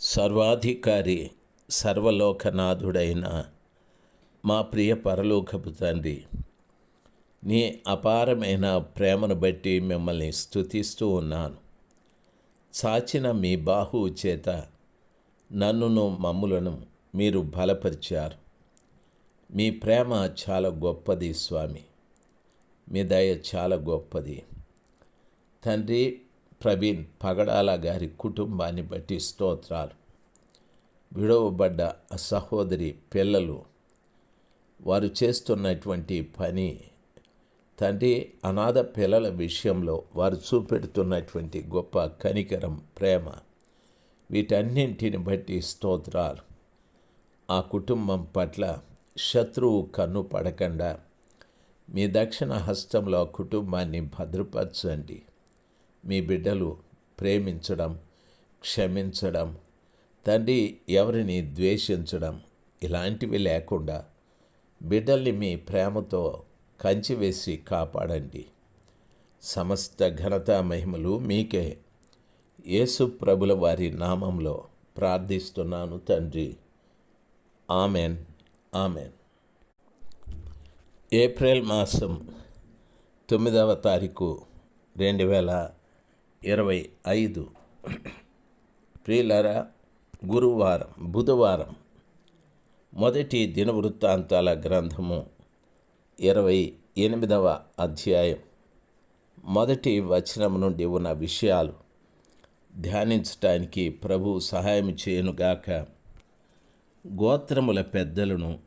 సర్వాధికారి సర్వలోకనాథుడైన మా ప్రియ పరలోకపు తండ్రి నీ అపారమైన ప్రేమను బట్టి మిమ్మల్ని స్తుతిస్తూ ఉన్నాను. చాచిన మీ బాహు చేత నన్నును మమ్ములను మీరు బలపరిచారు. మీ ప్రేమ చాలా గొప్పది స్వామి. మీ దయ చాలా గొప్పది. తండ్రి ప్రవీణ్ పగడాల గారి కుటుంబాన్ని బట్టి స్తోత్రాలు. విడవబడ్డ సహోదరి పిల్లలు వారు చేస్తున్నటువంటి పని తండ్రి అనాథ పిల్లల విషయంలో వారు చూపెడుతున్నటువంటి గొప్ప కనికరం ప్రేమ వీటన్నింటిని బట్టి స్తోత్రాలు. ఆ కుటుంబం పట్ల శత్రువు కన్ను పడకుండా. మీ దక్షిణ హస్తంలో ఆ కుటుంబాన్ని భద్రపరచండి. మీ బిడ్డలు ప్రేమించడం క్షమించడం తండ్రి ఎవరిని ద్వేషించడం ఇలాంటివి లేకుండా బిడ్డల్ని మీ ప్రేమతో కంచి వేసి కాపాడండి. సమస్త ఘనత మహిమలు మీకే. యేసు ప్రభుల వారి నామంలో ప్రార్థిస్తున్నాను తండ్రి. ఆమెన్. ఆమెన్. ఏప్రిల్ మాసం తొమ్మిదవ తారీఖు రెండు వేల ఇరవై ఐదు. ప్రియులరా గురువారం బుధవారం మొదటి దినవృత్తాంతాల గ్రంథము ఇరవై ఎనిమిదవ అధ్యాయం. మొదటి వచనం నుండి ఉన్న విషయాలు ధ్యానించటానికి ప్రభు సహాయం చేయనుగాక. గోత్రముల పెద్దలను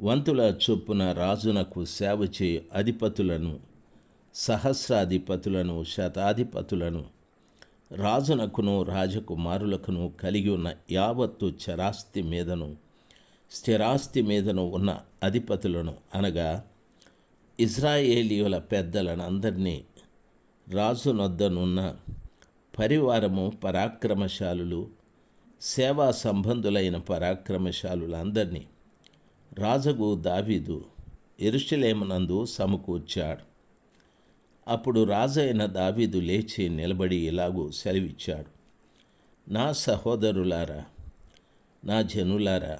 వంతుల చొప్పున రాజునకు సేవ చేయు అధిపతులను సహస్రాధిపతులను శతాధిపతులను రాజునకును రాజకుమారులకును కలిగి ఉన్న యావత్తు చరాస్తి మీదను స్థిరాస్తి మీదను ఉన్న అధిపతులను అనగా ఇజ్రాయేలీయుల పెద్దలను అందరినీ రాజునొద్దనున్న పరివారము పరాక్రమశాలులు సేవా సంబంధులైన పరాక్రమశాలులందరినీ రాజగు దావీదు ఎరుషలేమునందు సమకూర్చాడు. అప్పుడు రాజైన దావీదు లేచి నిలబడి ఇలాగూ సెలవిచ్చాడు. నా సహోదరులారా నా జనులారా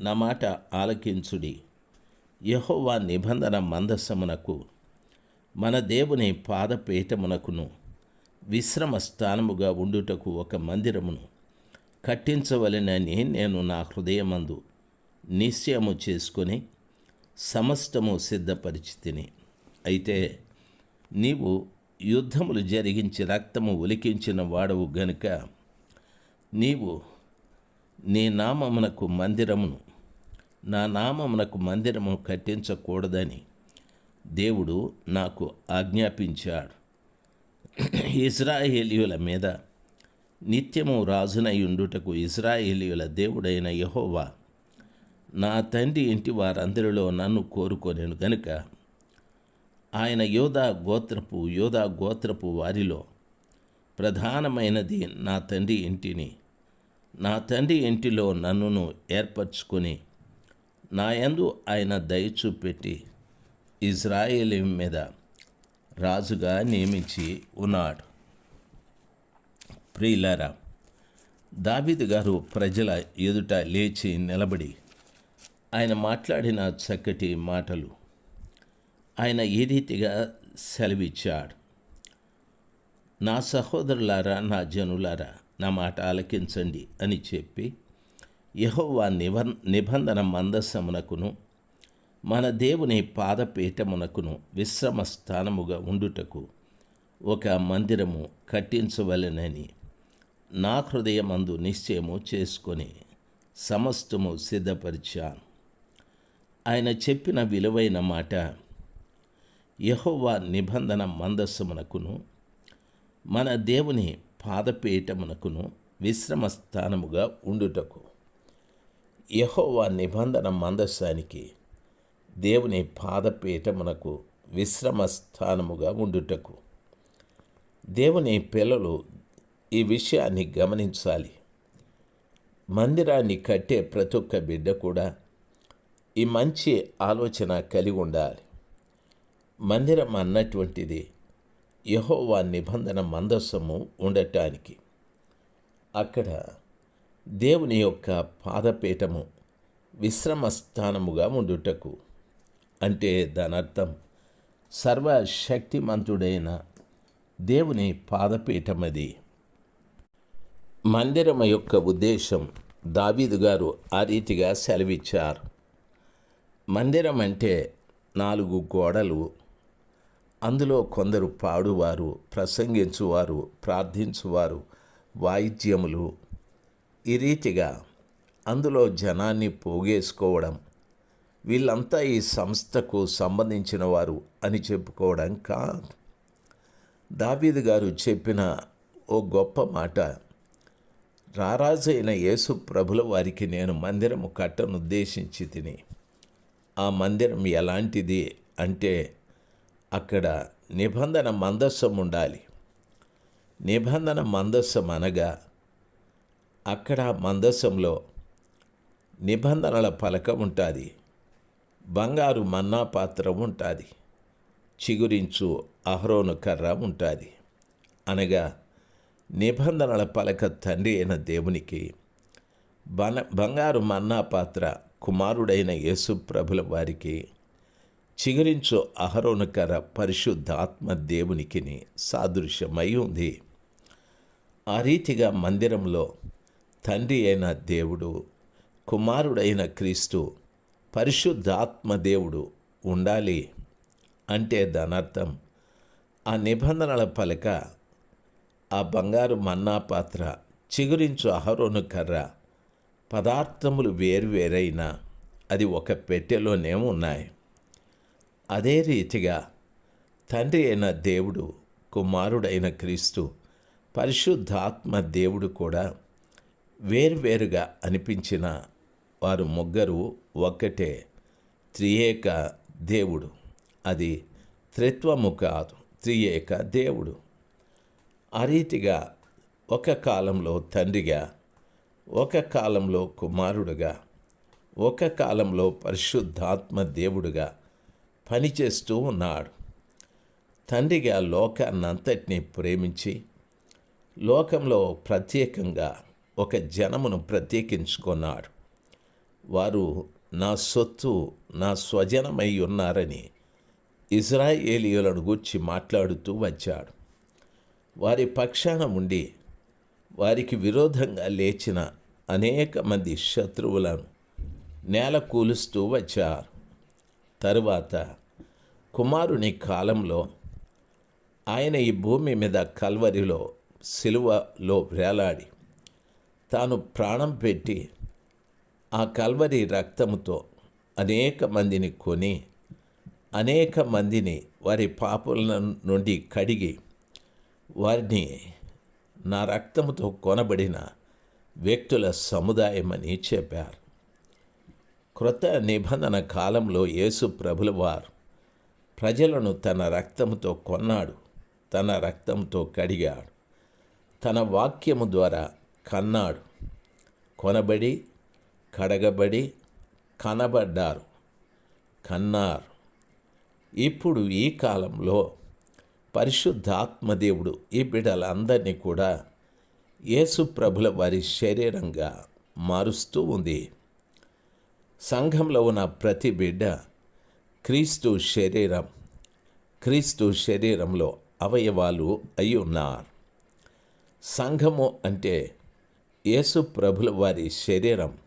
నా మాట ఆలకించుడి. యహోవా నిబంధన మందసమునకు మన దేవుని పాదపీఠమునకును విశ్రమ స్థానముగా ఉండుటకు ఒక మందిరమును కట్టించవలెనని నేను నా హృదయమందు నిశ్చయము చేసుకొని సమస్తము సిద్ధపరిచితిని. అయితే నీవు యుద్ధములు జరిగించి రక్తము ఒలికించిన వాడవు గనుక నీవు నీ నామమునకు మందిరమును నా నామమునకు మందిరము కట్టించకూడదని దేవుడు నాకు ఆజ్ఞాపించాడు. ఇజ్రాయేలీయుల మీద నిత్యము రాజునయుండుటకు ఇజ్రాయేలీయుల దేవుడైన యహోవా నా తండ్రి ఇంటి వారందరిలో నన్ను కోరుకోలేను గనుక ఆయన యోధా గోత్రపు యోధా గోత్రపు వారిలో ప్రధానమైనది నా తండ్రి ఇంటిని. నా తండ్రి ఇంటిలో నన్నును ఏర్పరచుకొని నా యందు ఆయన దయ చూపెట్టి మీద రాజుగా నియమించి ఉన్నాడు. ప్రియులారా దావిద్ గారు ప్రజల ఎదుట లేచి నిలబడి ఆయన మాట్లాడిన చక్కటి మాటలు ఆయన ఈ రీతిగా సెలవిచ్చాడు? నా సహోదరులారా నా జనులారా నా మాట ఆలకించండి అని చెప్పి యహోవా నిబ నిబంధన మందసమునకును మన దేవుని పాదపీఠమునకును విశ్రమ స్థానముగా ఉండుటకు ఒక మందిరము కట్టించవలెనని నా హృదయమందు నిశ్చయము చేసుకొని సమస్తము సిద్ధపరిచాను. ఆయన చెప్పిన విలువైన మాట యహోవా నిబంధన మందస్సమునకును మన దేవుని పాదపీఠమునకును విశ్రమ స్థానముగా ఉండుటకు. యహోవా నిబంధన మందస్సానికి దేవుని పాదపీఠమునకు విశ్రమ స్థానముగా ఉండుటకు. దేవుని పిల్లలు ఈ విషయాన్ని గమనించాలి. మందిరాన్ని కట్టే ప్రతి ఒక్క బిడ్డ కూడా ఈ మంచి ఆలోచన కలిగి ఉండాలి. మందిరం అన్నటువంటిది యహోవా నిబంధన మందస్సము ఉండటానికి. అక్కడ దేవుని యొక్క పాదపీఠము విశ్రమ స్థానముగా ఉండుటకు. అంటే దాని అర్థం సర్వశక్తిమంతుడైన దేవుని పాదపీఠమది. మందిరం యొక్క ఉద్దేశం దావీదు గారు ఆ రీతిగా సెలవిచ్చారు. మందిరం అంటే నాలుగు గోడలు అందులో కొందరు పాడువారు ప్రసంగించువారు ప్రార్థించువారు వాయిద్యములు. ఈ రీతిగా అందులో జనాన్ని పోగేసుకోవడం వీళ్ళంతా ఈ సంస్థకు సంబంధించిన వారు అని చెప్పుకోవడం కాదు. దావీదు గారు చెప్పిన ఓ గొప్ప మాట రారాజైన యేసు ప్రభుల వారికి నేను మందిరము కట్టనుద్దేశించి తిని ఆ మందిరం ఎలాంటిది అంటే అక్కడ నిబంధన మందస్సం ఉండాలి. నిబంధన మందస్సం అనగా అక్కడ మందస్సంలో నిబంధనల పలకం ఉంటుంది. బంగారు మన్నా పాత్ర ఉంటుంది. చిగురించు అహరోను కర్ర ఉంటుంది. అనగా నిబంధనల పలక తండ్రి అయిన దేవునికి బన బంగారు మన్నా పాత్ర కుమారుడైన యేసు ప్రభుల వారికి చిగురించు అహరోనకర కర్ర పరిశుద్ధాత్మ దేవునికిని సాదృశ్యమై ఉంది. ఆ రీతిగా మందిరంలో తండ్రి అయిన దేవుడు కుమారుడైన క్రీస్తు పరిశుద్ధాత్మ దేవుడు ఉండాలి అంటే దానర్థం ఆ నిబంధనల పలక ఆ బంగారు మన్నా పాత్ర చిగురించు అహరోను కర్ర పదార్థములు వేరువేరైనా అది ఒక పెట్టెలోనే ఉన్నాయి. అదే రీతిగా తండ్రి అయిన దేవుడు కుమారుడైన క్రీస్తు పరిశుద్ధాత్మ దేవుడు కూడా వేర్వేరుగా అనిపించిన వారు ముగ్గురు ఒక్కటే త్రియేక దేవుడు. అది త్రిత్వము కాదు త్రియేక దేవుడు. ఆ రీతిగా ఒక కాలంలో తండ్రిగా ఒక కాలంలో కుమారుడుగా ఒక కాలంలో పరిశుద్ధాత్మ దేవుడుగా పనిచేస్తూ ఉన్నాడు. తండ్రిగా లోకాన్నంతటినీ ప్రేమించి లోకంలో ప్రత్యేకంగా ఒక జనమును ప్రత్యేకించుకున్నాడు. వారు నా సొత్తు నా స్వజనమై ఉన్నారని ఇజ్రాయేలీయులను గూర్చి మాట్లాడుతూ వచ్చాడు. వారి పక్షాన ఉండి వారికి విరోధంగా లేచిన అనేక మంది శత్రువులను నేల కూలుస్తూ వచ్చారు. తరువాత కుమారుని కాలంలో ఆయన ఈ భూమి మీద కల్వరిలో సిలువలో వేలాడి తాను ప్రాణం పెట్టి ఆ కల్వరి రక్తముతో అనేక మందిని కొని అనేక మందిని వారి పాపుల నుండి కడిగి వారిని నా రక్తముతో కొనబడిన వ్యక్తుల సముదాయమని చెప్పారు. క్రొత్త నిబంధన కాలంలో యేసు ప్రభుల వారు ప్రజలను తన రక్తంతో కొన్నాడు తన రక్తంతో కడిగాడు తన వాక్యము ద్వారా కన్నాడు కొనబడి కడగబడి కనబడ్డారు కన్నారు. ఇప్పుడు ఈ కాలంలో పరిశుద్ధాత్మదేవుడు ఈ బిడ్డలందరినీ కూడా యేసు ప్రభుల వారి శరీరంగా మారుస్తూ ఉంది. సంఘంలో ఉన్న ప్రతి బిడ్డ క్రీస్తు శరీరం క్రీస్తు శరీరంలో అవయవాలు అయి ఉన్నారు. సంఘము అంటే యేసు ప్రభుల వారి శరీరం.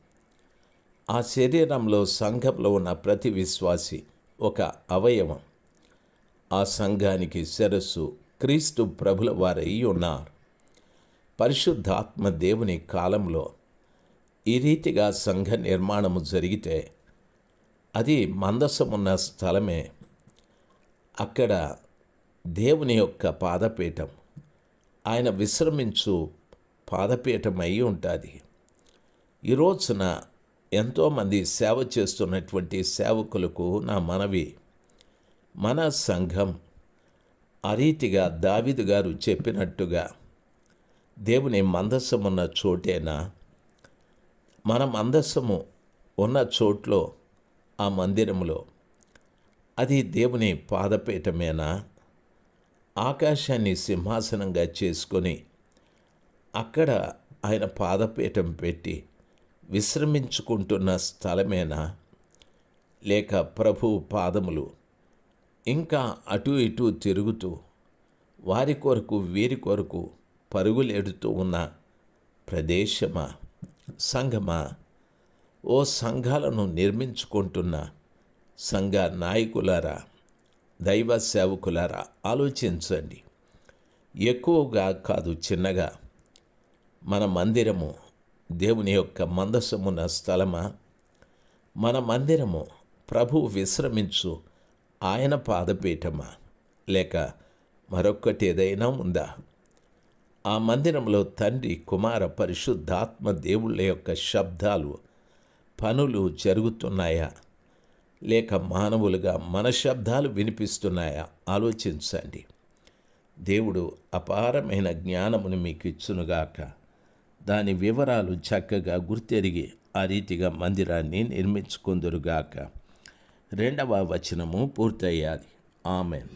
ఆ శరీరంలో సంఘంలో ఉన్న ప్రతి విశ్వాసి ఒక అవయవం. ఆ సంఘానికి శిరస్సు క్రీస్తు ప్రభుల వారై ఉన్నారు. పరిశుద్ధాత్మ దేవుని కాలంలో ఈ రీతిగా సంఘ నిర్మాణము జరిగితే అది మందసమున్న స్థలమే. అక్కడ దేవుని యొక్క పాదపీఠం. ఆయన విశ్రమించు పాదపీఠం అయి ఉంటుంది. ఈ రోజున ఎంతోమంది సేవ చేస్తున్నటువంటి సేవకులకు నా మనవి. మన సంఘం ఆ రీతిగా దావిదు గారు చెప్పినట్టుగా దేవుని మందసమున్న చోటేనా? మన మందస్సము ఉన్న చోట్లో ఆ మందిరములో అది దేవుని పాదపీఠమేనా? ఆకాశాన్ని సింహాసనంగా చేసుకొని అక్కడ ఆయన పాదపీఠం పెట్టి విశ్రమించుకుంటున్న స్థలమేనా? లేక ప్రభు పాదములు ఇంకా అటు ఇటు తిరుగుతూ వారి కొరకు వీరి కొరకు పరుగులేడుతూ ఉన్న ప్రదేశమా? సంఘమా? ఓ సంఘాలను నిర్మించుకుంటున్న సంఘ నాయకులారా దైవ సేవకులారా ఆలోచించండి. ఎక్కువగా కాదు చిన్నగా. మన మందిరము దేవుని యొక్క మందసమున్న స్థలమా? మన మందిరము ప్రభు విశ్రమించు ఆయన పాదపీఠమా? లేక మరొక్కటి ఏదైనా ఉందా? ఆ మందిరంలో తండ్రి కుమార పరిశుద్ధాత్మ దేవుళ్ళ యొక్క శబ్దాలు పనులు జరుగుతున్నాయా? లేక మానవులుగా మన శబ్దాలు వినిపిస్తున్నాయా? ఆలోచించండి. దేవుడు అపారమైన జ్ఞానమును మీకు ఇచ్చునుగాక. దాని వివరాలు చక్కగా గుర్తెరిగి ఆ రీతిగా మందిరాన్ని నిర్మించుకుందురుగాక. రెండవ వచనము పూర్తయ్యాది. ఆమెన్.